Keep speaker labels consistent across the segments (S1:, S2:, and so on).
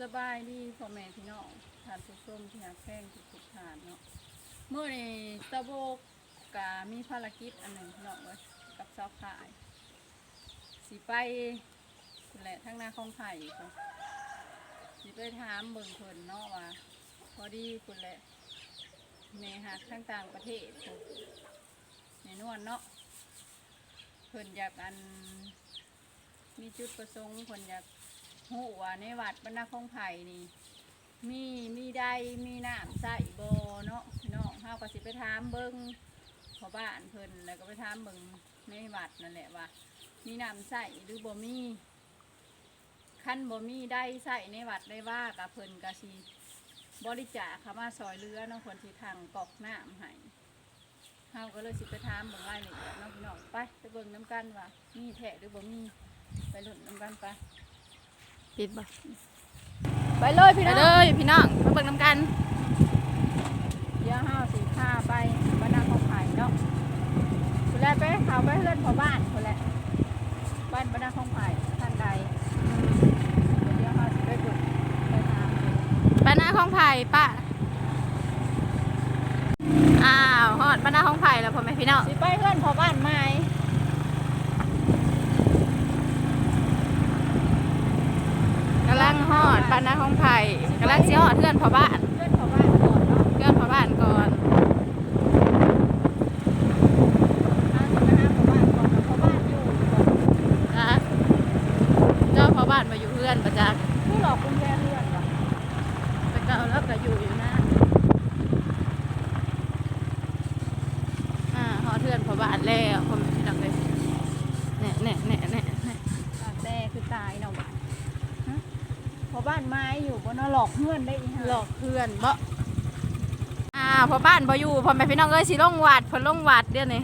S1: สบายดีพ่อแม่พี่น้องทานผู้ชมที่อยากแข้งทุกทุกทานเนาะเมื่อในตะโบกกามีภารกิจอันหนึ่งพี่น้องเลยกับเจ้าขายสีไปคุณแหละทั้งหน้าของไผ่ค่ะสีไปถามเบิ่งเพิ่นเนาะว่า พอดีคุณแหละเมหักทั้งต่างประเทศในนวลเนาะเพิ่นอยากอันมีจุดประสงค์เพิ่นอยาก หูว่าในวัดบรรณาคงไผ่นี่ มีมีใดมีน้ำใส่บ่เนาะพี่น้องเฮาก็สิไปถามเบิ่งขอบ้านเพิ่นแล้วก็ไปถามเบิ่งในวัดนั่นแหละว่า มีน้ำใส่หรือบ่มีคันบ่มีได้ใส่ในวัดได้ว่ากับเพิ่นก็สิบริจาคเข้ามาซอยเรือเนาะคนที่ทางกอกน้ำให้เฮาก็เลยสิไปถามเบิ่งรายละเอียดเนาะพี่น้องไปไปเบิ่งน้ำกันว่ามีแท้หรือบ่มีไปลุ้นน้ำกันไป
S2: ปิดบ่
S1: ไปเลยพี่
S2: ไป
S1: น้อง
S2: เลยพี่น้องมาเบิ่งน้ำกัน
S1: เดี๋ยวห้าสีผ้าไปบ้านนาของไผ่เนาะคุณแลไปเขาไปเลื่อนพอบ้านคุณแหละบ้านบ้านนาของไผ่ท่านใดเดี๋ยวห้าสิไปบุกไปทาง
S2: บ้านนาของไผ่ป้าอ้าวฮอดบ้านนาของไผ่แล้วพ่อแม่พี่น้อง
S1: สิไปเลื่อนพอบ้านใหม่
S2: กำลังฮอด บ้านนาของไผ่กำลังสิฮอดเพื่อนพ่อบ้าน
S1: เลื่อนพอบ้านก่อนเนาะ
S2: เพื่อนพ่อบ้านก่อน
S1: ทางสิไปหาพอบ้านก่อนแล้วพอบ้านอยู่ก่อน
S2: นะเจ้าพ่อบ้านมาอยู่เพื่อนประจักษ์
S1: ผู้หลอกกุญแจเลื่อนก่อน
S2: แต่ก็แล้วก็อยู่อยู่นะอ่าฮอดเพื่อนพ่อบ้านแล้วพ่อแม่พี่น้องเลยแน่แน่แน่แน่แน่
S1: ปากแต่คือตายเนาะฮะพอบ้านไม้อยู่บนน่ะหลอกเพื่ อนได้อีห่า
S2: หลอกเพื่อนบ่อ่าพอบ้านบ่อยู่พอแม่พี่น้องเอ้ยสิลงวัดเพนลงวัดเดี๋ยวนี้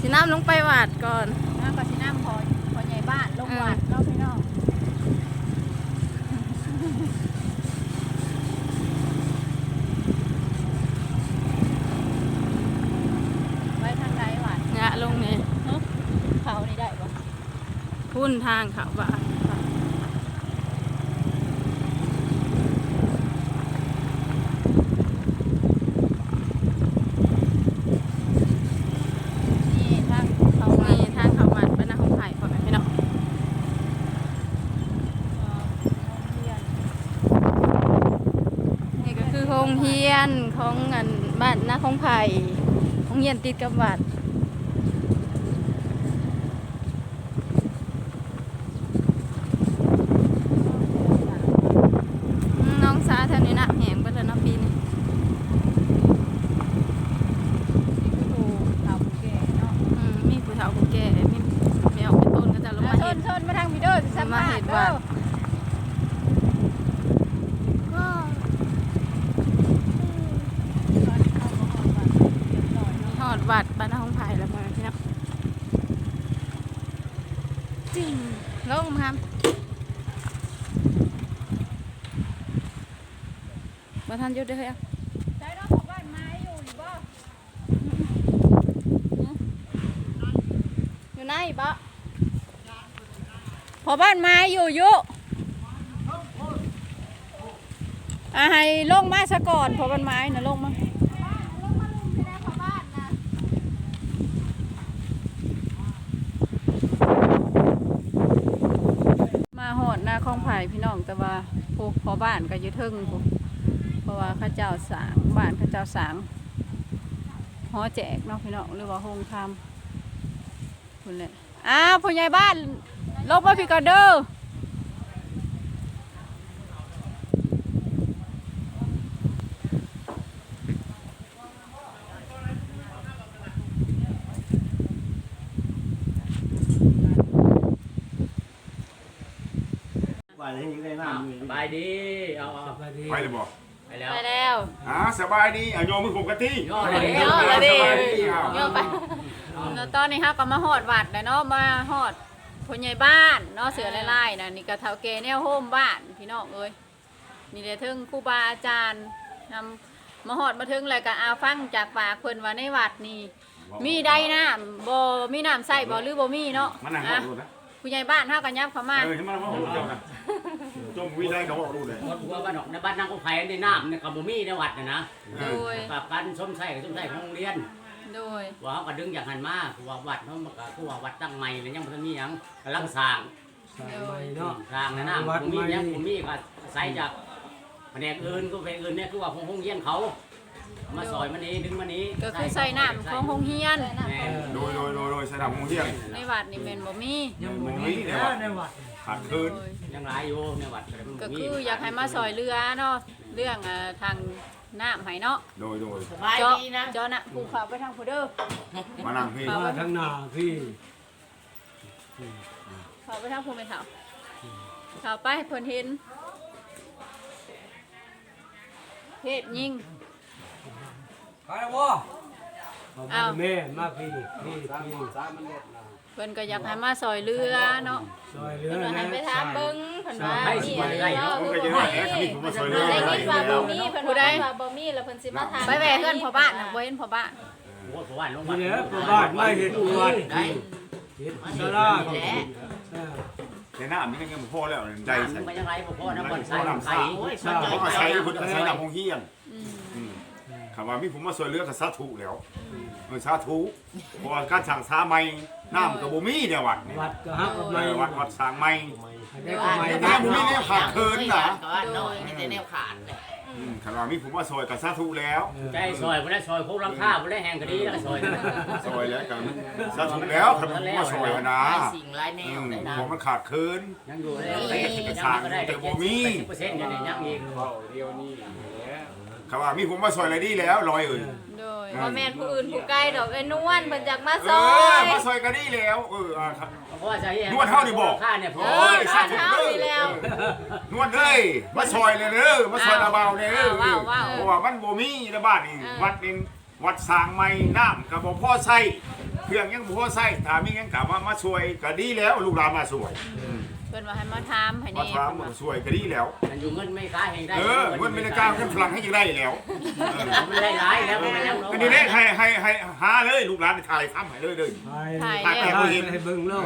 S2: สิน้ำลงไปวัดก่อน
S1: น้ำกับสิน้ำพอพอใหญ่บ้านลงวัดเนาะพี่น้องไว้ทางใดวัด
S2: งะลงนี่
S1: เขานี่ได้ปะ
S2: พุ่นทางเขาว่า
S1: นี่ทางเขาวัด
S2: นี่ทางเขาวัดบ้านนาของไผ่พอแม่พี่น้อง
S1: เอ่อโรงเรียน
S2: นี่ก็คือโรงเรีย นของอันบ้านนาของไผ่โรงเรียนติดกับวัดอืมน้องสาแถวนี้นะแหงเบิ่แล้วเนาะปีนี้
S1: นี่คือผู้เฒ่าผู้แก่เนาะ
S2: อืมมีผู้เฒ่าผู้แก่มีแมวเป็นต้นก็จะลงมา
S1: เชิ
S2: เห็
S1: ญ
S2: น
S1: เชิญมาทางวิดีโอสิสัมภาษณ์
S2: มาเห็นวั
S1: เด้อ
S2: ด
S1: ก็ตอนเข้ามาหอดวัดเรียบร้อยเนาะ
S2: หอด วัดบ้านห้องไผ่แล้วมาพี่น้องจริงลงมาครับบ่ทันหยุดเด้อเฮ้ย
S1: ใช้รถของบ้านไม้อยู่หรือบ่
S2: อยู่ไหนบ่
S1: พอบ้านไม้อยู่อยุอะให้ลงมาซะก่อนพอบ้านไม้นะลงมามาหอดหน้า คลองไผ่พี่น้องแต่ว่าพวกพอบ้านก็ยึดทึ่งเพราะว่าข้าเจ้าสางบ้านข้าเจ้าสางหอแจกเนาะพี่น้องหรือว่าโฮงทำคุณเลยอ้าวผู้ใหญ่บ้านลบมาพี่กอดเด้อา
S3: อะไรยังไงน้ำอยู่
S4: สบายดีเอาเอา
S3: ไปเลยบอก
S4: ไปแล้ว
S2: ไปแล้ว
S3: อ่าสบายดีอะโยมมือผมกะทิ
S4: ย่อเลย
S2: ย่อเลยดิ
S3: สบายดีอะ
S2: โยมไป
S1: แล้วตอนนี้ฮะก็มาหอดวัดเลยเนาะมาหอดผู้ใหญ่บ้านเนาะเสือไล่ๆนะนี่ก็เท่าแกแนวโฮมบ้านพี่น้องเอ้ยนี่เลยถึงครูบาอาจารย์นำมาหอดมาถึงเลยก็อาฟังจากปากเพิ่นว่าในวัดนี่มีได้น้ำบ่มีน้ำใส่บ่หรือบ่มีเนาะ
S3: มันนั่ง
S1: อะ
S3: รถนะ
S1: ผู้ใหญ่บ้านเฮาก็ยับเข้ามา
S3: เออให้มันมาหอมเจ้านะ จมวิได้เขาบอกดูเลย
S4: หมดหัวบ้านออกในบ้านนางก็ไผ่ในน้ำในกระบมีในวัดนะนะ
S2: โดย
S4: กับการส้มไส้กับส้มไส้ของโรงเรียน
S2: โดย
S4: ว่าเขาก็ดึงอย่างหันมาคือว่าวัดเขาก็คือว่าวัดตั้งใหม่แล้วยังบ่ทันมีหยังกำลังสร้าง
S5: สายใหม่เนาะ
S4: สร้างนะนะ
S5: วัด
S4: ผมมี
S5: ใหม่
S4: หยังผมมีก็อาศัยจากแผนกอื่นก็แผนกอื่นเนี่ยคือว่าของโรงเรียนเขามาซอยมันนี้ดึงมันนี้
S2: ก็คือใส่น้ำของโรงเรียน
S4: แม่
S3: โดยโดยโดยโดยสนามมงเที่ยง
S2: ในวัดนี่แม่นบ่มี
S5: ยังบ่มีนะในวัด
S3: ขาดคืน
S2: โดย
S4: ยังหลายอยู่ในวัดแต่มัน
S2: ก็
S4: บ่มี
S2: คืออยากให้มาซอยเรือเนาะเรื่องอ่าทางน้ำให้เนาะ
S3: โดยโดย
S2: เจาะเจาะน่ะภูเขาไปทางผู้เด้อ
S3: มานั่งพี่
S5: มาทางหน้าพี่
S2: เขาไปทางภูไม่เถาเขาไปให้เพิ่นเห็นเฮ็ดยิง
S5: ไปแล้วบ่ เอาแม่มาพี่พี่พี่
S2: เพิ่นก็อยากให้มาซอยเรือเนาะ
S5: ซอยเรือ
S2: เพิ่นว่า
S5: นะ
S2: ให้ไปถามเบิ่งเพิ่นว่า
S4: ให้
S2: มี
S4: สิ
S2: อะ
S4: บ่
S2: ไร
S4: ได้
S2: เนาะ
S4: เนาะ
S3: ผมก็ยังไงแอบผมมาซอยเรือ
S2: ได้
S3: ได้
S2: ยินว่า
S3: แล้
S2: บ่
S3: ว
S2: มีเพิ่นว่าว่าบ่มีแล้วเพิ่นสิมาถามไปแว่เฮือนพ่อบ้านน่ะบ่เห็นพ่อบ้าน
S4: โอ้ยผมว่าลงวั
S5: นี่
S4: ด
S5: แหละพ่อบ้านไม่เห็นวัด
S4: ได้
S5: เห็นศาลาเออ
S3: ในน้ำนี่ก็ยังพอแล้วใจ
S4: ได้
S3: ใส่
S4: มันยังไงบ่พอน้ำบ่อนใส่ไข่
S3: เขาก็ใช้คุณใช้น้ำมงเที่ยง คำว่ามีผมมาซอยเรือกับสาธุแล้วเออสาธุเพราะว่าการสั่งสาใหม่น้ำกับบ่มีเนี่ยวัดนี่
S5: วัดก็ฮักกับไม่
S3: วัดวัดสร้างใหม่
S5: ได้กับไม่
S3: น้ำบ่มีเนี่ยขาดคืนนะ
S2: โดย
S6: มีแต่แนวขาดเลย
S3: คำว่ามีผมมาซอยกับสาธุแล้ว
S4: ใจซอยบ่ได้ซอยพวกหลังคาบ่ได้แห้งก็ดีแล้วก็ซอย
S3: ซอยแล้วกันสาธุแล้วคำว่าผมมาซอยนะ
S6: หลายสิ่งหลายแน
S3: อื
S6: ว
S3: ม
S6: เลยนะ
S3: ผมมันขาดคืน
S4: ยังอยู่เลยยังก็ได้แต่บ่มี70%อยู่ในยังอีก
S3: คำว่ามีผมมาซอยอะไรดีแล้วลอยเอ่ย
S2: โดยบ่แม่นผู้อื่นผู้ไกลดอกไอ้นวลเพิ่นอยากมา
S3: เอ
S2: ซอ
S3: อยมาซอยกันดีแล้ว เอออ่าครับ
S4: เพราะว่าใช่
S3: นวดเท่านี่บอก
S4: ค่าเนี่ยพ
S2: เอ
S4: อ
S2: อข้าเท้านี่แล้ว
S3: นวดเลยมาซอยเลยเด้อมาซอยระเบาเลยเด้อ
S2: ว้าวว้าว
S3: เพราะว่ามันบ่มีในบ้านนี่
S2: อ่า
S3: วัดเองวัดสร้างใหม่น้ำก็บ่พอใช้เครื่องยังบ่พอใช้ถ้ามีหยังกลับมามาช่วยก็ดีแล้ว ลูกหลานมาช่วย
S2: เพิ่นว่าให้มาถามให้
S3: มา
S2: แน่
S3: ถาม
S2: เพิ่น
S3: มา
S2: ว่า
S3: ช่วยก็ดีแล้ว
S4: มันอยู่เงินไม่ค้าแห่งได้
S3: เออเงินอเมริกาเงินฝรั่งให้ยังได้แล้วเออ
S4: มันได้หลายแล้วมันยัง
S3: อันนี้เด้ให้ให้ให้หาเลยลูกหลานถ่ายทำให้เลยเลย
S5: ถ่าย
S2: ถ่าย
S5: ถ่าย
S2: แล้ว
S5: ให้เบิ่งแล้ว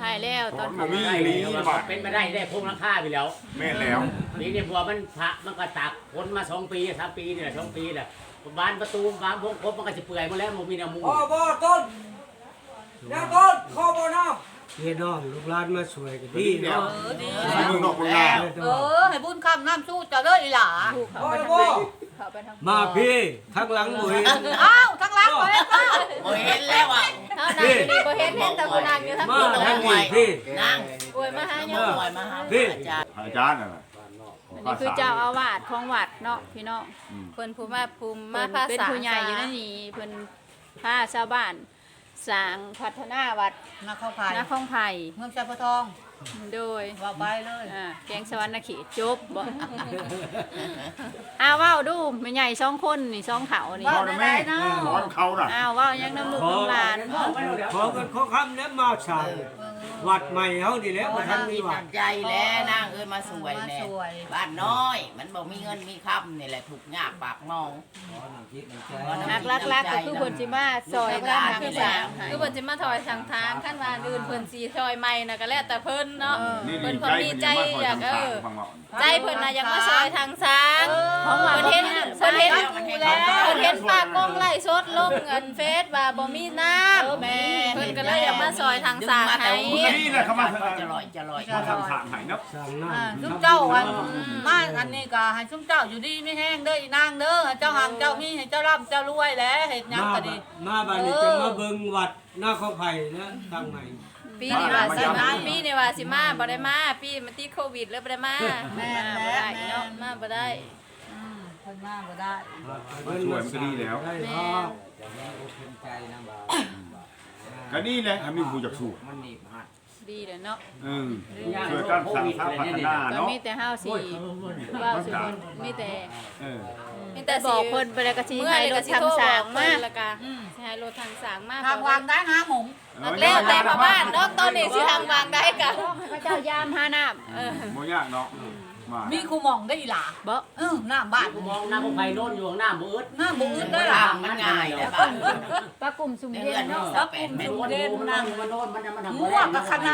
S2: ถ่ายแล้วตอน
S3: บ่มี
S4: ได้แล้วเป็นไปได้ได้พงราคาไปแล้ว
S3: แม่นแล้ว
S4: ปีนี้บัวมันพระมันก็ตักคนมาสองปีสามปีนี่แหละสองปีแหละบานประตูบานพงครบมันก็จะเปื่อยหมาแล้วมันมีน้ำมูก
S7: พ่อบ่ต้นน้าต้นข้อบ่น้ำ
S5: พี่น้องลูกหลานมาสวยก็ดี
S3: แล้ว
S5: เนาะ
S3: เมืองนอกเมืองนา
S7: เออให้บุญคำน้ำสู้จะเลยอีหล่า
S2: ถูกเขา
S7: พ่อ
S2: ไปทาง
S7: บ่
S2: เขาไปทาง
S5: มาพี่ทักหลังบ่เห็น
S7: อ้าวทั้งหลังบ่เห็นเอ้า
S6: โอ้ยเห็นแล้วอะ
S2: เท่านั้นอยู่นี่บ่เห็นเห็นแต่ผู้นางอยู่ทาง
S5: มา
S2: นู้น
S5: ทางนี้พี่
S6: นั่ง
S2: โอ้ยมาหาโย
S6: เมื่อ
S2: ม
S6: หน่อยมาหา
S5: พี่
S6: อาจารย์
S3: อาจารย์น่ะ
S2: อันนี้คือเจ้าอาวาสของวัดเนาะพี่น้อง
S3: อืม
S2: เพิ่นผู้มาภูมิมาเป็นผู้ใหญ่อยู่ในนี้เพิ่นพาชาวบ้าน สร้างพัฒนาวัด
S7: นักเข้าไผ่
S2: นาคองไผ่
S7: เมืองชัยพระทอง
S2: โดย
S7: ว่าไปเลย
S2: อ่าแกงสวรรค์เขตจบบ่อ้าวเว้าดูแม่ใหญ่สองคนนี่สองเฒ่านี่
S3: เขาน่ะแม่ขอเขาน่ะ
S2: อ้าวเว้ายังน้ำลูกน้ำหลาน
S5: ขอกันขอคำแล้วมาสร้างวัดใหม่เฮานี่แหละ
S6: เพ
S5: บ่
S6: ราะ
S5: ทั
S6: ทั้
S5: น
S6: ง
S5: มี
S6: มี
S5: วัด
S6: น้ำใจแล้วนางเอ้ยมาสวย
S7: มา
S6: แน่
S7: สวย
S6: บ้านน้อย มันบอกมีเงินมีคำนี่แหละถูกยากปากมอง
S2: หักลักๆก็คือเพิ่นสิมาซอยกันทาง
S6: คือ
S2: สางคือเพิ่นสิมาถอยทางทางขั้นว่าอื่นเพิ่นสิซอยใหม่น่ะก็แล้วแต่เพิ่นเนาะ
S3: นี่
S2: เพิ่น
S3: ดี
S2: เพิ่นมีใจอยากเออ
S3: ฟังว่า
S2: ใจเพิ่นน่ะอยากมาซอยทางสางเพิ่นเห็นเพิ่นเห็นเพิ่นเห็นปากกล้องไล่สดลงเงินเฟซว่าบ่มีน้ำแม่เพิ่นก็เลยอยากมาซอยทางสางให้
S3: นี่แหละเขามา
S6: จะลอยจะลอย
S3: มาทำทางให้เนาะ
S5: สร้างน้
S7: อ่าำซุมเจ้าอันมาอันนี้ก็ให้ซุมเจ้าอยู่ดีไม่แห้งเด้ออีนางเด้อให้เจ้าหังเจ้ามีให้เจ้าร่ำเจ้ารวยแหล้วเฮ็ดหยัง
S5: มา
S7: ก็ดี
S5: มาบ้านนี้จะมาเบิ่งวัดหน้าข้าวไผ่นะทางใหม่
S2: ปีนี้ว่าสิมาปีนี้ว่าสิมาบ่ได้มาปีมันติดโควิดเลยบ่ได้มา
S7: แม่น
S2: มาบ่
S7: แล้ว
S2: ได้
S7: แม่
S2: เนาะ
S7: น
S2: มาบ่ได้
S7: อืมเพิ่นมาบ่ได้
S5: ได้เนาะ
S3: ก็นี่แหละทำให้ผู้จักสู้
S6: มันหนีบหัด
S2: ดีเลยเนาะ
S3: เออช่วยกันสร้างสร้างพัฒนา
S2: ก็
S3: เนาะ
S2: มีแต่เฮาสิว่าสิเพิ่นมีแต่
S3: เออ
S2: มีแต่บอกเพิ่นไปแล้วก็สิให้รถทางสางมาแล้วก็
S7: อืม
S2: สิให้รถทางสางมา
S7: ทางวางได้หาหมง
S2: แล้วแต่พ่อบ้านเนาะตอนนี้สิทางวางได้ก็พระเจ้ายามหาน้ำเออ
S3: โมยากเนาะมา
S7: มีครูหมองได้อีหล่า
S2: บ่
S7: เออหน้าบ้าน
S4: กูมองหน้าพวกไผ่โน่นอยู่หน้ามืด
S7: หน้าบ่อื่นได้
S6: ได้
S7: ล่ะ
S6: ล่ะมันง่ายแต่บ้าน
S2: ปลากลุ่มซุ่ม
S6: เดื
S2: เย็
S6: อน
S2: น
S6: เนาะ
S2: เนาะ
S6: แปดเม็ด
S4: มันโน่นมันนั่งมันโน่นมันมันทำ
S7: มั่วกับคณะ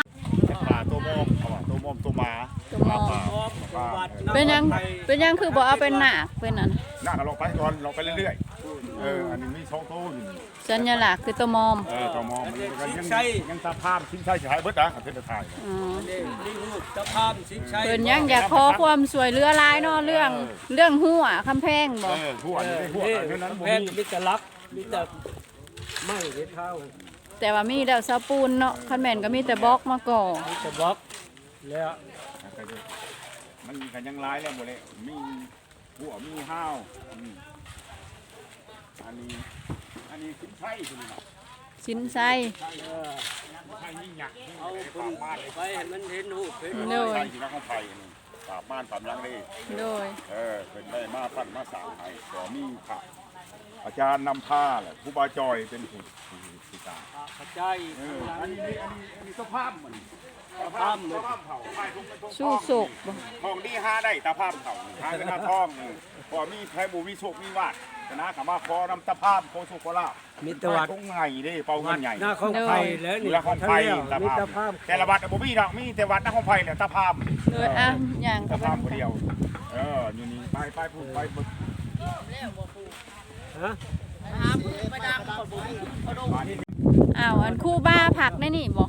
S3: ปลาตัวมอมเขาว่าตัวมอมตัวหมา
S2: ตัวมอง
S3: ปลาปลา
S5: วัด
S1: เป็นยังเป็นยังคือบ่เอาเป็นหนักเป็นอัน
S3: หน้าเราไปก่อนเราไปเรื่อยๆเอออันนี้มีสองตัวอยู่นี่
S1: สัญลักษณ์คือตัวมอม
S3: เออตัวมองมันก็ยังยังตาภาพชิ้นใช่ใช้เบิดนะเป็นตาถ่าย
S1: อ๋อ
S5: นี่นี่รูปเจ้าภาพสิงชัย
S1: เพิ่นยังอยากขอความสวยเรือหลายเนาะเรื่องเรื่องหัวคำแพงบ่
S3: เออหัว
S5: เอ
S3: นี่
S5: อ
S3: หัว
S5: นี่
S3: อันนั้นบ่
S5: แพง
S3: มี
S5: มิตรลักษณ์มิตรไม่เห็นเท้า
S1: แต่ว่ามีแล้วซาปูนเนาะคันแม่นก็มีแต่บล็อกมาก่อ
S5: มิตรบล็อก แล้ว
S3: มันกันยังร้ายแล้วหมดเลยมีหัวมีห้าวอืมอันนี้อันนี้ชิ้นใช่คุณนะ
S1: ชิ้นไส้
S5: เออ
S3: ใช่ยิ่งหนัก
S5: เอา
S3: เอา
S5: ค
S3: ปานกบ้านเลย
S5: ไปให้มันเห็นรูปเห็น
S1: โดย
S3: ใช่อยู่นักของไผ่นี่ปราบบ้านปราบยังเลย
S1: โดย
S3: เออเป็นได้มาปั้นมาสร้างให้ก็มีพระอาจารย์นำผ้าแหละครูบาจอยเป็นผู้ผู้ผู้สร้าง
S5: พระเจ้า
S3: เอออันนี้อันนี้อันนี้ตะภาพมัน ตะภาพตะภาพเผาไฟทุกเป็นทุก
S1: สู้สุกบ่
S3: ทองดีห้าได้ตะภาพเผาห้าเป็นหน้าทองนี่พอมีแพ้บูมีโชคมีวาดชนะกับมาคอนำตะภาพโคสุโคลาภ
S5: มิตรวัด
S3: คงไงเด้เป่าเงินใหญ่
S5: หน้าของไทยแล้ว
S3: นี่
S5: นี่
S3: ละของไฟ
S5: ท่านเรียก
S3: ตะ
S5: มิตร
S3: ภา
S5: ภา
S3: พ
S5: พ
S3: แต่ละวัดบ่มีดอกมีแต่วัดหน้าของไฟแหละตะภาพ
S1: โดยอะอย่างก็
S3: ตะ
S1: เป็
S3: ภาพ
S1: น
S3: คนเดียวเอออยู่นี่ไปไปพูดไปพูด
S5: ฮะ
S3: มานี่
S1: อ้าวอันคู่บ้าผักได้นี่บ่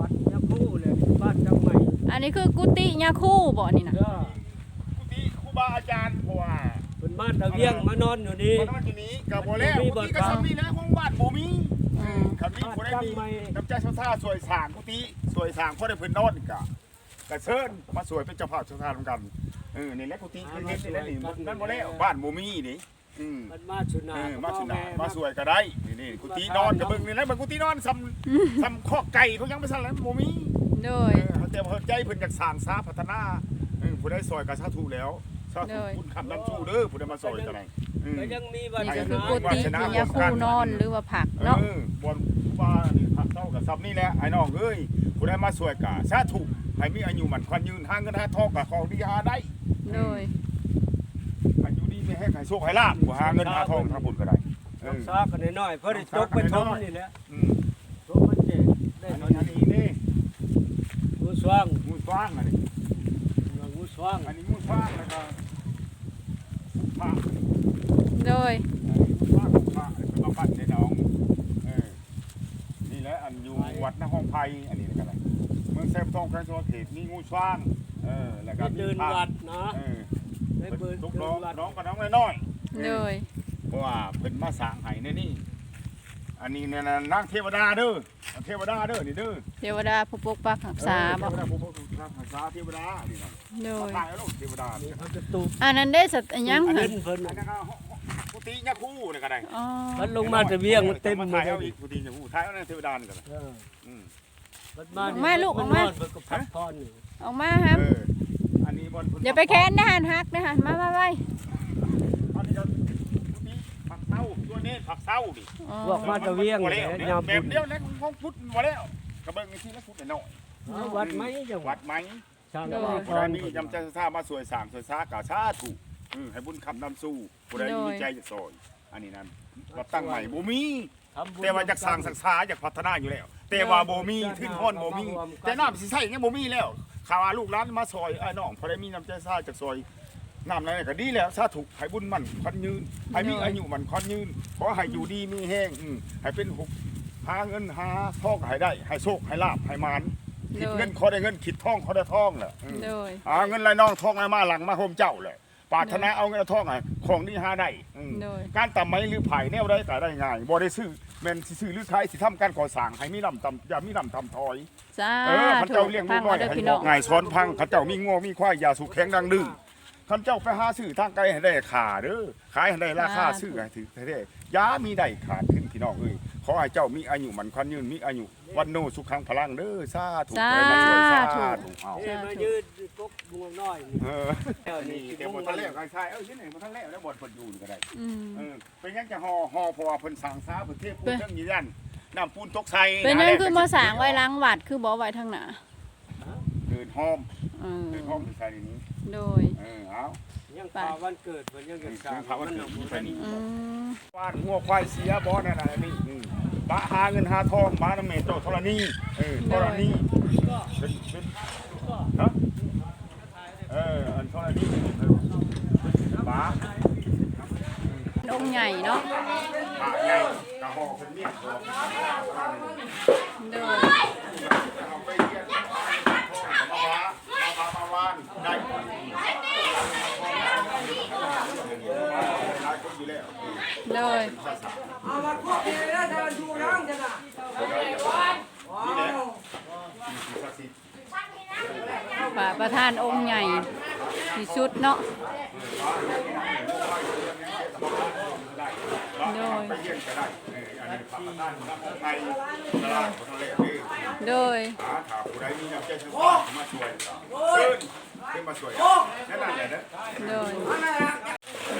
S5: วัดยาคู่เลยบ้านจังใหม่
S1: อันนี้คือกุฏิยาคู่บ่นี่นะ
S5: เด้อ
S3: กุฏิครูบาอาจารย์ผัว
S5: เป็นบ้านตะเวียงมานอนอยู่นี่
S3: คนนั้นที่นี้กับโบแล้วกุฏิก็สมีแล้วของวัดบ่มี
S1: อืม
S3: คำนี้บ่ได้มีน้ำใจชาวท่าสวยสร้างกุฏิสวยสร้างเพราะได้เพิ่นนอนกะกะเชิญมาสวยเป็นเจ้าภาพชาวท่านำกันเออนี่แหละกุฏิคือเฮ็ดนี่แหละนี่นั่นบ่แล้วบ้านบ่มีนี่อืม
S5: มันมาชุนา
S3: เออมาสุนามาสวยก็ได้นี่นี่กุฏินอนกับเบิ่งนี่แหละเบิ่งกุฏินอนซ้ำซ้ำข้อไก่เขายังบ่ซั่นแล้วบ่มี
S1: โด
S3: เอยอ แต่ว่าเพิ่นใจเพิ่นอยากสร้างสาพัฒนาเออผู้ใดซอยก็สาธุแล้วสาธุ
S1: เลย
S3: คุณคำนำสู้เด้อผู้ใดมาซอยก็ได้อืม
S5: ก็ยังมีวั
S1: นี่ก็
S5: ฒ
S1: คือ
S5: นา
S1: กุฏิที่ยาคู่นอนหรือว่าผักเนาะ
S3: เออบนว่านี่ผักเต้ากับซับนี่แหละไอ้น้องเอ้ยผู้ใดมาสวยกะสาธุให้มีอายุมันควันยืนหาเงินหาทองกับของดีหาได้
S1: โดย
S3: อายุดีไม่ให้ใครโชคให้ลาบกูหาเงินหาทองทำบุญก็ได้เอ
S5: รั
S3: อก
S5: ษากันน้อยๆเพื่อได้จกไปชมนี่แหละ
S3: อืม
S5: ชมมันเจ็ได้
S3: อัน
S5: ตอ
S3: นี้
S5: น
S3: อัน
S5: นี้
S3: นี้นี่
S5: งู สว่าง
S3: มูสว่างอันนี้
S5: งูสว่าง
S3: อันนี้มูสว่างแล้วก็พระ
S1: โดย
S3: พระของพระเป็นมาปั้นในน้องเออนี่แหละอันอยู่วัดนาห้องไผ่อันนี้ก็ได้เมืองแซมทองแควงจังหวัดเขตมีงูสว่างเออแล้วก็
S5: ได้
S3: มี
S5: เดิน
S3: พระ
S5: วัดนะ
S3: เออ
S5: ได้เดิน
S3: ทุก
S5: เดิ
S3: น้อง
S5: นวัด
S3: น้องกับน้องน้อยๆ
S1: โดย
S3: เพราะว่าเป็นมาสร้างไห้ในนี่ อันนี้เนี่ยนะนางเทวดาเด้อเทวดาเด้อนี่เด้อ
S1: เทวดาผู้ปกปักรักษา
S3: เท
S1: บ่
S3: วดาผู้ปกรักษาเทวดานี่นะ
S1: โด
S3: มายถ่ายแล้วลูกเทวดา
S5: นี่
S3: นี่
S5: เขาจะตูบ
S1: อันนั้นได้สัตว์อันยัง
S3: อัน
S1: หั่
S3: นี้
S1: น
S5: เพิ่น
S3: อันนั้นก็กุฏิยาคู่นี่ก็ได้
S1: อ๋อ
S5: มันลงมาจะเวียงมันเต็ม
S3: มา
S5: หม
S3: ถ่า
S5: ด
S3: ย
S5: เล
S3: เอาอี
S5: ย
S3: กกุฏิยาคู่ถ่ายเอาในเทวดานี่ก็ได้
S5: เออ
S3: อืม
S5: มันมา
S1: ออกมาลูกออกมา
S5: นนเพิ่นก็พักผ่อนนี่
S1: ออกมาครับ
S3: เอออันนี้บน
S1: อย่าไปแค้นนะหันฮักนะหันมามาไว้
S3: อันนี้ก็กุฏิผักเต้าตัวนี้ ผักเต้าดิ
S1: อ๋อ
S5: พวกมาจะเวียง
S3: บ่
S5: เนี่
S3: แล้ว
S5: ยยาม
S3: แบ
S5: บุ
S3: บ
S5: ญ
S3: เดียวแล้วของพุทธบ่แล้วกระเบื้องนี่ที่ละพุทธหน่อย
S5: เอาวัดไหมจังห
S3: วั
S5: วัด
S3: ดไหม
S5: ช่าง
S1: โดย
S5: ว่า
S3: ผู้ใดมียำใจซ่ามาสวยสามสวยซ่ากาชาถูกอือให้บุญคำนำสู้ผู้ใดมีใจจะซอย อันนี้นั้นวัดตั้งใหม่บ่มี
S5: ทำบุญ
S3: แต่ว่าอยากสร้างศึกษาอยากพัฒนาอยู่แล้ว แต่ว่าบ่มีขึ้นห้อนบ่มีแต่น้ำสิใส่ยังบ่มีแล้วข่าวว่าลูกหลานมาซอยไอ้น้องผู้ใดมีน้ำใจซ่าจากซอย น้ำนั้นก็ดีแล้วสาธุให้บุญมันควันยืนให้มีอายุมันควันยืนขอให้อยู่ดีมีแห้งอือให้เป็นหุบหาเงินหาทองให้ได้ ให้โชคให้ลาภให้มานคิดเงินขอได้เงินคิดทองขอได้ทองแหละอืม
S1: โดย
S3: หาเงินไรน้องทองไรมาหลังมาโฮมเจ้าเลยปรารถนาเอาเงินเอาทองไงของนี่หาได้อืม
S1: โดย
S3: การตำไม้หรือไผ่เนี่ยได้แต่ได้ง่ายบ่ได้ซื้อแม่นสิซื้อหรือขายสิทำการก่อสร้างให้มีลำตำอย่ามีลำตำถอย
S1: สา
S3: เออเขา
S1: ธุ
S3: เจ้าเลี้ยงลู
S1: ฟั
S3: ก
S1: ง
S3: น้อ
S1: เอา
S3: ย
S1: เด้อ
S3: ให้
S1: พี่
S3: บ
S1: น้
S3: อ
S1: อกง
S3: ง่ายสอนพังเขาเจ้ามีงัวมีควายอย่าสุกแข็งดังดื้อ เขาเจ้าไปหาซื้อทางไกลให้ได้ขาเด้อขายให้ได้ราคาซื้อให้ถือให้ได้ยามีได้ขาดขึ้นพี่น้องเอ้ยขอให้เจ้ามีอายุมันควันยืนมีอายุวันโนสุขังพลังเด้อสาธุ
S1: สา
S3: ไปมาช่วยสา
S1: ธุ
S3: ธุเอา
S5: เอ้ยมายืดกกงวงน้อยนี่
S3: เออ
S5: แล้ว
S3: นี่
S5: นี่
S3: เดี๋ยวบททะเลกันใช่เอ้ยที่ไหนบททะเลแล้วบทบทอยู่นี่ก็ได้
S1: อืม
S3: เออเป็นยังจะห่อห่อเพราะว่าเพิ่นสั่งซาเพิ่นเทปูนเรื่องนี้ยันน้ำปูนตกใส่
S1: เป็นยังคือมาสร้างไว้ล้างวัดคือบ่ไว้ทางหน้า
S3: เดินหอม
S1: เออ
S3: เดินหอมใส่ในนี้
S1: โดย
S3: เออเอา
S5: ยังพาวันเกิดเพิ่นยังจะ
S3: นี่
S5: สร้า
S3: คื
S5: ง
S3: อพาวันเกิดอยู่ไปนี่
S1: อืม
S3: ว่านงัวควายเสียบ่นั่นน่ะนี่อืมบะหาเงินหาทองมาน้ำเมตโตธรณีเออธรณีเป็นเป็นฮะเออนี่บ้า
S1: องค์ใหญ่เนาะ
S3: บ้าใหญ่กระหอกเป็นเมียของ
S1: เดิน
S3: เอาไปเรียนมาว้ามาว้ามาว้านได้หลายคนอยู่แล้ว
S1: เดิน
S5: เอามาพวกนี้แล้วจะอยู่ร่างกันน่ะ
S3: นี่แหละมีศักดิ์สิทธิ์
S1: พระประธานองค์ใหญ่ที่สุดเนาะโดย
S3: ไปเยี่ยมก็ได้เอออันนี้พระประธานน้ำองค์ไทยตลาดของทะเลนี่
S1: โดย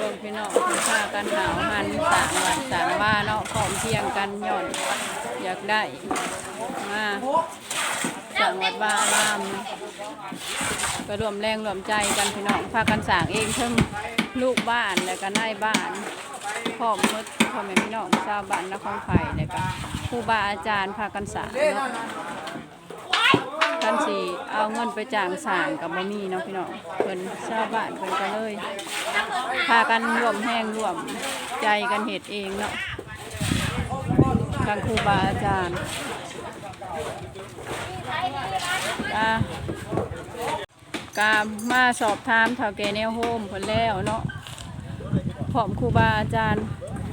S3: น้ำใจถึงบ้านม
S1: พี่น้องพากันหาวหันสร้างวัดสร้างว่าเนาะพร้อมเพียงกันย่อน อยากได้มาสร้างวัดว่าอารามไปรวมแรงรวมใจกันพี่น้องพากันสร้างเองเพิ่งลูกบ้านแล้วก็นายบ้านพร้อมหมดพ่อแม่พี่น้องชาวบ้านนครไผ่แล้วก็ครูบาอาจารย์พากันสร้างเนาะ กันสิเอาเงินไปจ้างสร้างกับบ่มีเนาะพี่น้องเพิ่นชาวบ้านเพิ่นก็เลยพากันร่วมแห้งร่วมใจกันเฮ็ดเองเนาะทางครูบาอาจารย์อะกามาสอบถามเฒ่าแก่แนวโฮมเพิ่นแล้วเนาะพร้อมครูบาอาจารย์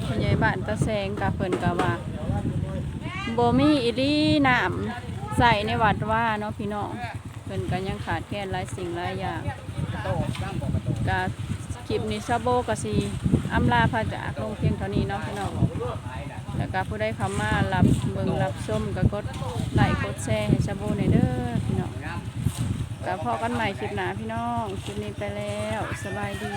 S1: ผู้ใหญ่บ้านตะแซงกับเพิ่นก็ว่าบ่มีอีหลีน้ำ ใส่ในวัดว่าเนาะพี่น้องเพิ่นก็ยังขาดแคลนหลายสิ่งหลายอย่างก็คลิปนี้ซาโบก็สิอำลาพระจากลงเพียงเท่านี้เนาะพี่น้องแล้วก็ผู้ใดเข้ามารับเบิ่งรับชมก็กดไลค์กดแชร์ให้ซาโบหน่อยเด้อพี่น้องก็พอกันใหม่คลิปหนาพี่น้อง คลิปนี้ไปแล้ว สบายดี